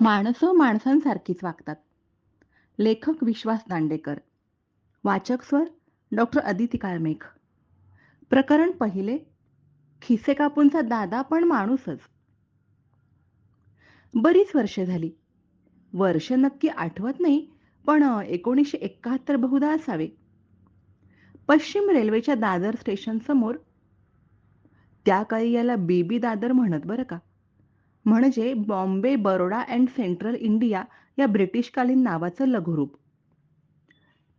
माणसं माणसांसारखीच वागतात. लेखक विश्वास दांडेकर. वाचक स्वर डॉक्टर अदिती काळमेघ. प्रकरण पहिले खिसे कापूनचा दादा पण माणूसच. बरीच वर्षे झाली. वर्ष नक्की आठवत नाही पण एकोणीसशे एकाहत्तर बहुधा असावे. पश्चिम रेल्वेच्या दादर स्टेशन समोर त्या काळी याला बेबी दादर म्हणत बरं का? म्हणजे Bombay Baroda and central India या ब्रिटिशकालीन नावाचं लघुरूप.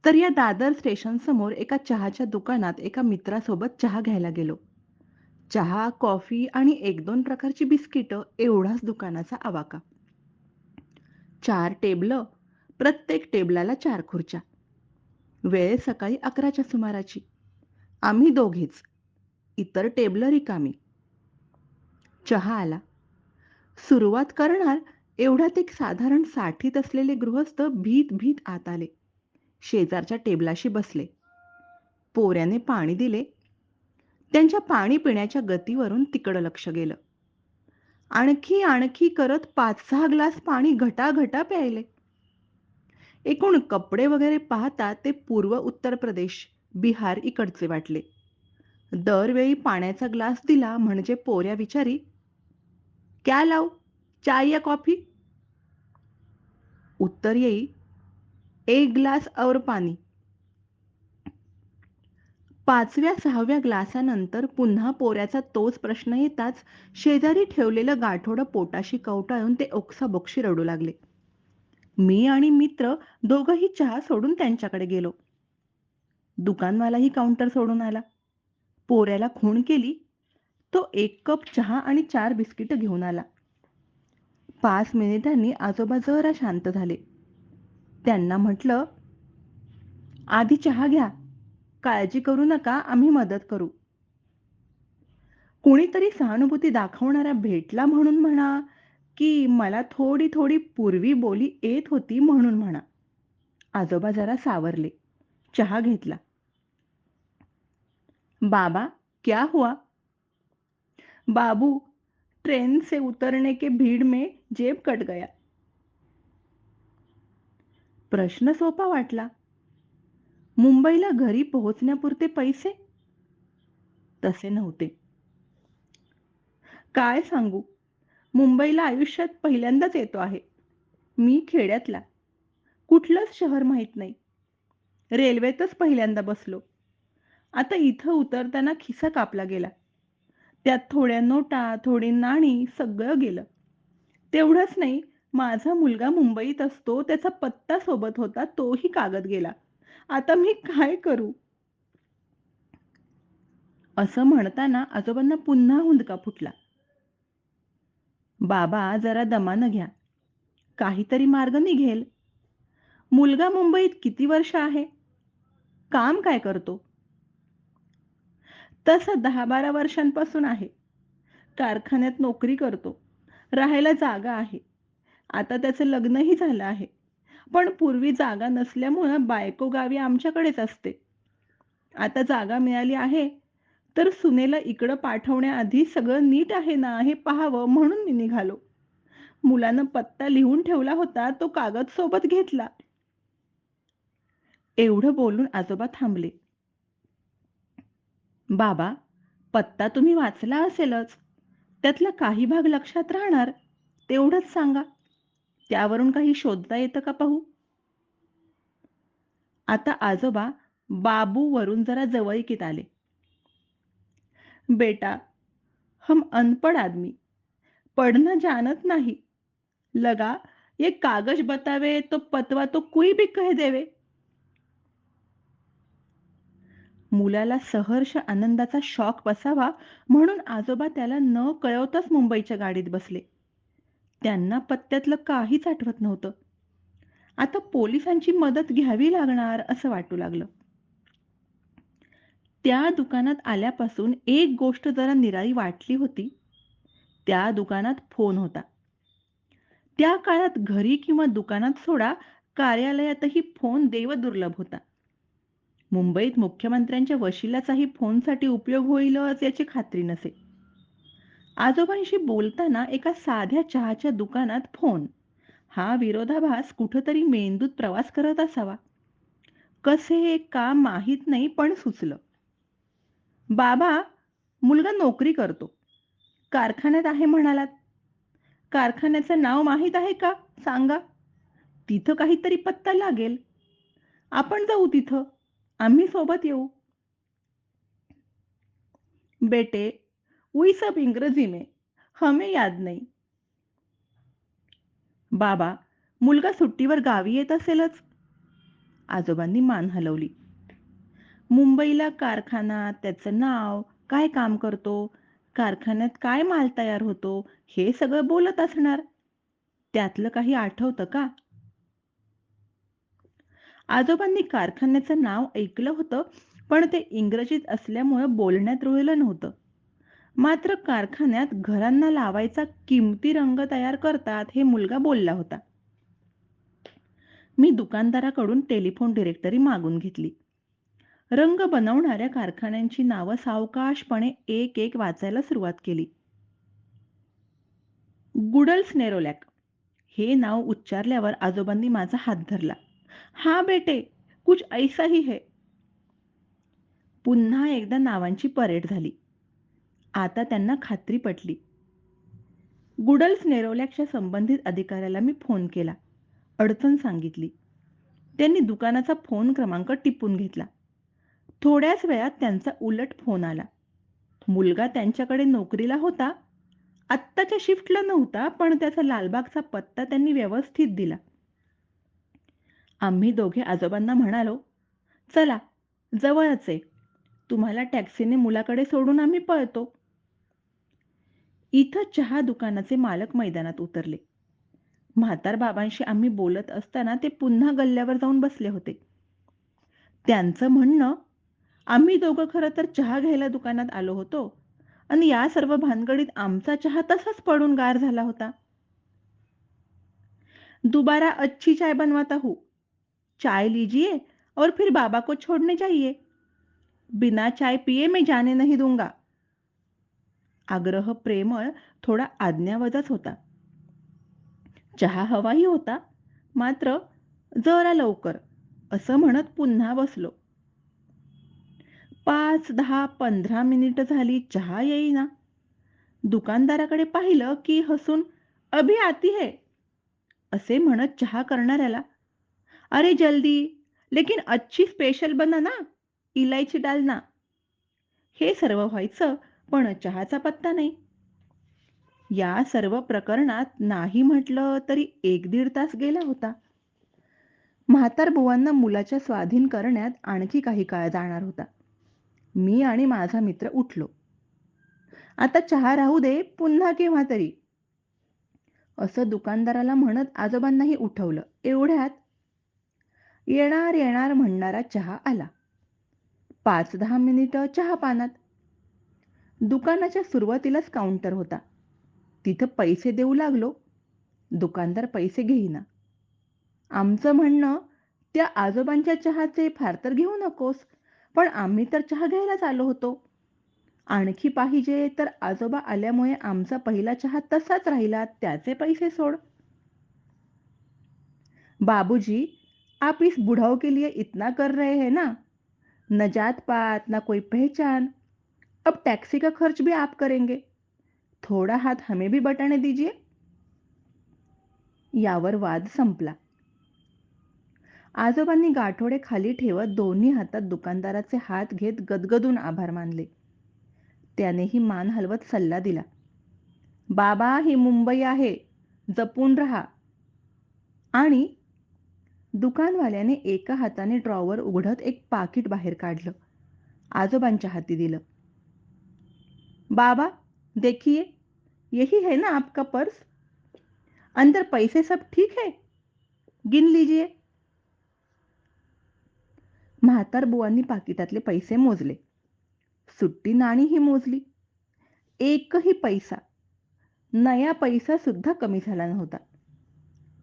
तर या दादर स्टेशन समोर एका चहाच्या दुकानात एका मित्रासोबत चहा घ्यायला गेलो. चहा कॉफी आणि एक दोन प्रकारची बिस्किटं एवढाच दुकानाचा आवाका. चार टेबलं प्रत्येक टेबलाला चार खुर्च्या. वेळ सकाळी अकराच्या सुमाराची. आम्ही दोघेच. इतर टेबलं रिकामी. चहा आला. सुरुवात करणार एवढ्यात एक साधारण साठीत असलेले गृहस्थ भीत भीत आत आले. शेजारच्या टेबलाशी बसले. पोऱ्याने पाणी दिले. त्यांच्या पाणी पिण्याच्या गतीवरून तिकडं लक्ष गेलं. आणखी आणखी करत पाच सहा ग्लास पाणी घटा घटा प्यायले. एकूण कपडे वगैरे पाहता ते पूर्व उत्तर प्रदेश बिहार इकडचे वाटले. दरवेळी पाण्याचा ग्लास दिला म्हणजे पोऱ्या विचारी क्या लावू चाय या कॉफी? उत्तर येई एक ग्लास और पाणी पाचव्या सहाव्या ग्लासानंतर पुन्हा पोऱ्याचा तोच प्रश्न येताच शेजारी ठेवलेलं गाठोडं पोटाशी कवटाळून ते ओक्साबोक्षी रडू लागले. मी आणि मित्र दोघंही चहा सोडून त्यांच्याकडे गेलो. दुकानवालाही काउंटर सोडून आला. पोऱ्याला खूण केली तो एक कप चहा आणि चार बिस्किट घेऊन आला. पाच मिनिटांनी आजोबा जरा शांत झाले. त्यांना म्हटलं आधी चहा घ्या. काळजी करू नका. आम्ही मदत करू. कुणीतरी सहानुभूती दाखवणारा भेटला म्हणून म्हणा की मला थोडी थोडी पूर्वी बोली येत होती म्हणून म्हणा. आजोबा जरा सावरले. चहा घेतला. बाबा क्या हुआ? बाबू ट्रेन से उतरने के भीड़ में जेब कट गया। प्रश्न सोपा वाटला। मुंबईला घरी पोहोचण्यापुरते पैसे? तसे नव्हते. काय सांगू? मुंबईला आयुष्यात पहिल्यांदाच येतो आहे. मी खेड्यातला. कुठलंच शहर माहीत नाही. रेल्वेतच पहिल्यांदा बसलो. आता इथं उतरताना खिसा कापला गेला. त्यात थोड्या नोटा थोडी नाणी सगळं गेलं. तेवढंच नाही माझा मुलगा मुंबईत असतो त्याचा पत्ता सोबत होता तोही कागद गेला. आता मी काय करू? असं म्हणताना आजोबांना पुन्हा हुंदका फुटला. बाबा जरा दमानं घ्या. काहीतरी मार्ग निघेल मुलगा मुंबईत किती वर्ष आहे? काम काय करतो? तसं दहा बारा वर्षांपासून आहे. कारखान्यात नोकरी करतो. राहायला जागा आहे. आता त्याचं लग्नही झालं आहे. पण पूर्वी जागा नसल्यामुळं बायको गावी आमच्याकडेच असते. आता जागा मिळाली आहे तर सुनेला इकडं पाठवण्याआधी सगळं नीट आहे ना हे पाहावं म्हणून मी निघालो. मुलानं पत्ता लिहून ठेवला होता तो कागद सोबत घेतला. एवढं बोलून आजोबा थांबले. बाबा पत्ता तुम्ही वाचला असेलच. त्यातला काही भाग लक्षात राहणार तेवढंच सांगा. त्यावरून काही शोधता येतं का पाहू? आता आजोबा बाबू वरून जरा जवळकीत आले. बेटा हम अनपढ़ आदमी. पढ़ना जानत नाही. लगा ये कागज बतावे तो पतवा तो कोई भी कह देवे. मुलाला सहर्ष आनंदाचा शॉक बसावा म्हणून आजोबा त्याला न कळवताच मुंबईच्या गाडीत बसले. त्यांना पत्त्यातलं काहीच आठवत नव्हतं. आता पोलिसांची मदत घ्यावी लागणार असं वाटू लागलं. त्या दुकानात आल्यापासून एक गोष्ट जरा निराळी वाटली होती. त्या दुकानात फोन होता. त्या काळात घरी किंवा दुकानात सोडा कार्यालयातही फोन देवदुर्लभ होता. मुंबईत मुख्यमंत्र्यांच्या वशिलाचाही फोनसाठी उपयोग होईलच याची खात्री नसे. आजोबांशी बोलताना एका साध्या चहाच्या दुकानात फोन. हा विरोधाभास कुठंतरी मेंदूत प्रवास करत असावा. कसे का माहीत नाही पण सुचलं. बाबा मुलगा नोकरी करतो. कारखान्यात आहे म्हणालात. कारखान्याचं नाव माहीत आहे का? सांगा. तिथं काहीतरी पत्ता लागेल. आपण जाऊ तिथं. आम्ही सोबत येऊ. बेटे वही सब इंग्रजी में हमें याद नाही. बाबा मुलगा सुट्टीवर गावी येत असेलच. आजोबांनी मान हलवली. मुंबईला कारखाना त्याचं नाव काय काम करतो कारखान्यात काय माल तयार होतो हे सगळं बोलत असणार. त्यातलं काही आठवतं का? आजोबांनी कारखान्याचं नाव ऐकलं होतं पण ते इंग्रजीत असल्यामुळं बोलण्यात रुळलं नव्हतं. मात्र कारखान्यात घरांना लावायचा किमती रंग तयार करतात हे मुलगा बोलला होता. मी दुकानदाराकडून टेलिफोन डिरेक्टरी मागून घेतली. रंग बनवणाऱ्या कारखान्यांची नावं सावकाशपणे एक एक वाचायला सुरुवात केली. गुडल्स नेरोलॅक हे नाव उच्चारल्यावर आजोबांनी माझा हात धरला. हा बेटे कुछ ऐसा ही है. पुन्हा एकदा नावांची परेड झाली. आता त्यांना खात्री पटली. गुडल्स नेरवल्याच्या संबंधित अधिकाऱ्याला मी फोन केला. अडचण सांगितली. त्यांनी दुकानाचा फोन क्रमांक टिपून घेतला. थोड्याच वेळात त्यांचा उलट फोन आला. मुलगा त्यांच्याकडे नोकरीला होता. आत्ताच्या शिफ्टला नव्हता पण त्याचा लालबागचा पत्ता त्यांनी व्यवस्थित दिला. आम्ही दोघे आजोबांना म्हणालो चला जवळच आहे. तुम्हाला टॅक्सीने मुलाकडे सोडून आम्ही पळतो. इथं चहा दुकानाचे मालक मैदानात उतरले. म्हातार बाबांशी आम्ही बोलत असताना ते पुन्हा गल्ल्यावर जाऊन बसले होते. त्यांचं म्हणणं आम्ही दोघं खरं तर चहा घ्यायला दुकानात आलो होतो आणि या सर्व भानगडीत आमचा चहा तसाच पडून गार झाला होता. दुबारा अच्छी चाय बनवाता हूँ चाय लीजिए और फिर बाबा को छोड़ने जाइए। बिना चाय पिए मैं जाने नहीं दूंगा। आग्रह प्रेमळ थोडा आज्ञावधच होता। चहा हवाही होता मात्र जरा लवकर असं म्हणत पुन्हा बसलो. पाच दहा पंधरा मिनिट झाली चहा येईना. दुकानदाराकडे पाहिलं की हसून अभी आती है असे म्हणत चहा करणाऱ्याला अरे जल्दी. लेकिन अच्छी स्पेशल बना ना इलायची डालना हे सर्व व्हायचं पण चहाचा पत्ता नाही. या सर्व प्रकरणात नाही म्हटलं तरी एक दीड तास गेला होता. म्हातार बुवांना मुलाच्या स्वाधीन करण्यात आणखी काही काळ जाणार होता. मी आणि माझा मित्र उठलो. आता चहा राहू दे पुन्हा केव्हा तरी. असं दुकानदाराला म्हणत आजोबांनाही उठवलं. एवढ्यात येणार येणार म्हणणारा चहा आला. पाच दहा मिनिटं चहा पानात. दुकानाच्या सुरुवातीलाच काउंटर होता. तिथं पैसे देऊ लागलो. दुकानदार पैसे घेईना. आमचं म्हणणं त्या आजोबांच्या चहाचे फार तर घेऊ नकोस पण आम्ही तर चहा घ्यायलाच आलो होतो. आणखी पाहिजे तर आजोबा आल्यामुळे आमचा पहिला चहा तसाच राहिला त्याचे पैसे सोड. बाबूजी आप इस बुढ़ाओ के लिए इतना कर रहे हैं ना? न जात पात ना कोई पहचान। अब टैक्सी का खर्च भी आप करेंगे। थोड़ा हात हमें भी बटाने दीजिए। यावर वाद संपला। आजोबांनी गाठोडे खाली ठेवत दोन्ही हातात दुकानदाराचे हात घेत गदगदून आभार मानले. त्यानेही मान हलवत सल्ला दिला. बाबा ही मुंबई आहे. जपून रहा. आणि दुकानवाल्याने एका हाताने ड्रॉवर उघडत एक पाकिट बाहेर काढलं. आजोबांच्या हाती दिलं. बाबा देखिए यही है ना आपका पर्स? अंदर पैसे सब ठीक है? गिन लीजिए. म्हातार बुवांनी पाकिटातले पैसे मोजले. सुट्टी नाणी ही मोजली. एकही पैसा. नया पैसा सुद्धा कमी झाला नव्हता.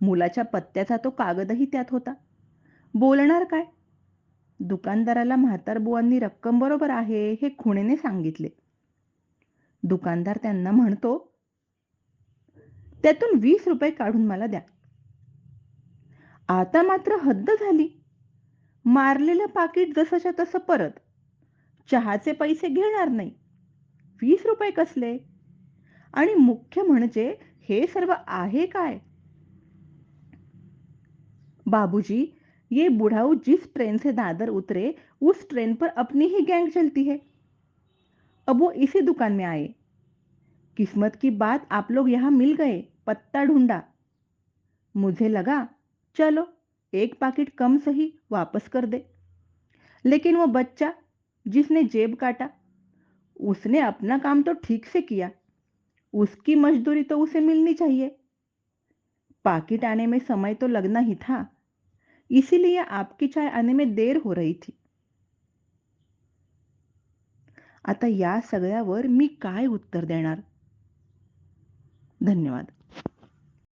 मुलाच्या पत्त्याचा तो कागदही त्यात होता बोलणार काय दुकानदाराला म्हातारबुवांनी रक्कम बरोबर आहे हे खुणेने सांगितले दुकानदार त्यांना म्हणतो त्यातून वीस रुपये काढून मला द्या आता मात्र हद्द झाली. मारलेलं पाकीट जसंच्या तसं परत. चहाचे पैसे घेणार नाही. ₹20 कसले? आणि मुख्य म्हणजे हे सर्व आहे काय? बाबूजी, ये बुढ़ाऊ जिस ट्रेन से दादर उतरे, उस ट्रेन पर अपनी ही गैंग चलती है। अब वो इसी दुकान में आए। किस्मत की बात आप लोग यहाँ मिल गए, पत्ता ढूंढा। मुझे लगा, चलो एक पाकिट कम सही वापस कर दे। लेकिन वो बच्चा जिसने जेब काटा, उसने अपना काम तो ठीक से किया। उसकी मजदूरी तो उसे मिलनी चाहिए। पाकिट आने में समय तो लगना ही था। इसीलिए आपकी चाय आने में देर हो रही थी. आता या सगळ्यावर मी काय उत्तर देणार? धन्यवाद.